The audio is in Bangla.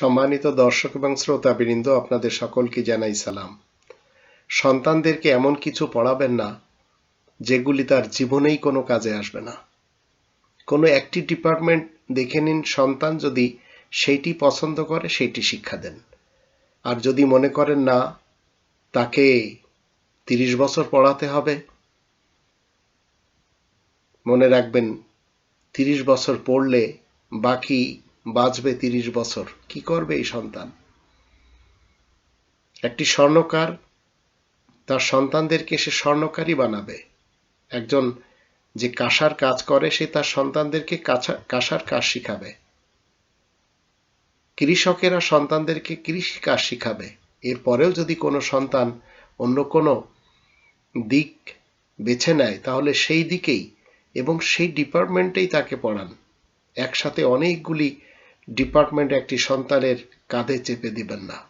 সম্মানিত দর্শক এবং শ্রোতাবৃন্দ, আপনাদের সকলকে জানাই সালাম। সন্তানদেরকে এমন কিছু পড়াবেন না, যেগুলি তার জীবনেই কোনো কাজে আসবে না। কোনো একটি ডিপার্টমেন্ট দেখে নিন, সন্তান যদি সেইটি পছন্দ করে, সেইটি শিক্ষা দেন। আর যদি মনে করেন, না, তাকে তিরিশ বছর পড়াতে হবে। মনে রাখবেন, তিরিশ বছর পড়লে বাকি বাঁচবে তিরিশ বছর। কি করবে এই সন্তান? একটি স্বর্ণকার, তার সন্তানদেরকে সে স্বর্ণকারই বানাবে। একজন যে কাঁসার কাজ করে, সে তার সন্তানদেরকে কাঁসার কাজ শিখাবে। কৃষকেরা সন্তানদেরকে কৃষি কাজ শিখাবে। এরপরেও যদি কোনো সন্তান অন্য কোনো দিক বেছে নেয়, তাহলে সেই দিকেই এবং সেই ডিপার্টমেন্টেই তাকে পড়ান। একসাথে অনেকগুলি ডিপার্টমেন্ট একটি সন্তানের কাঁধে চেপে দিবেন না।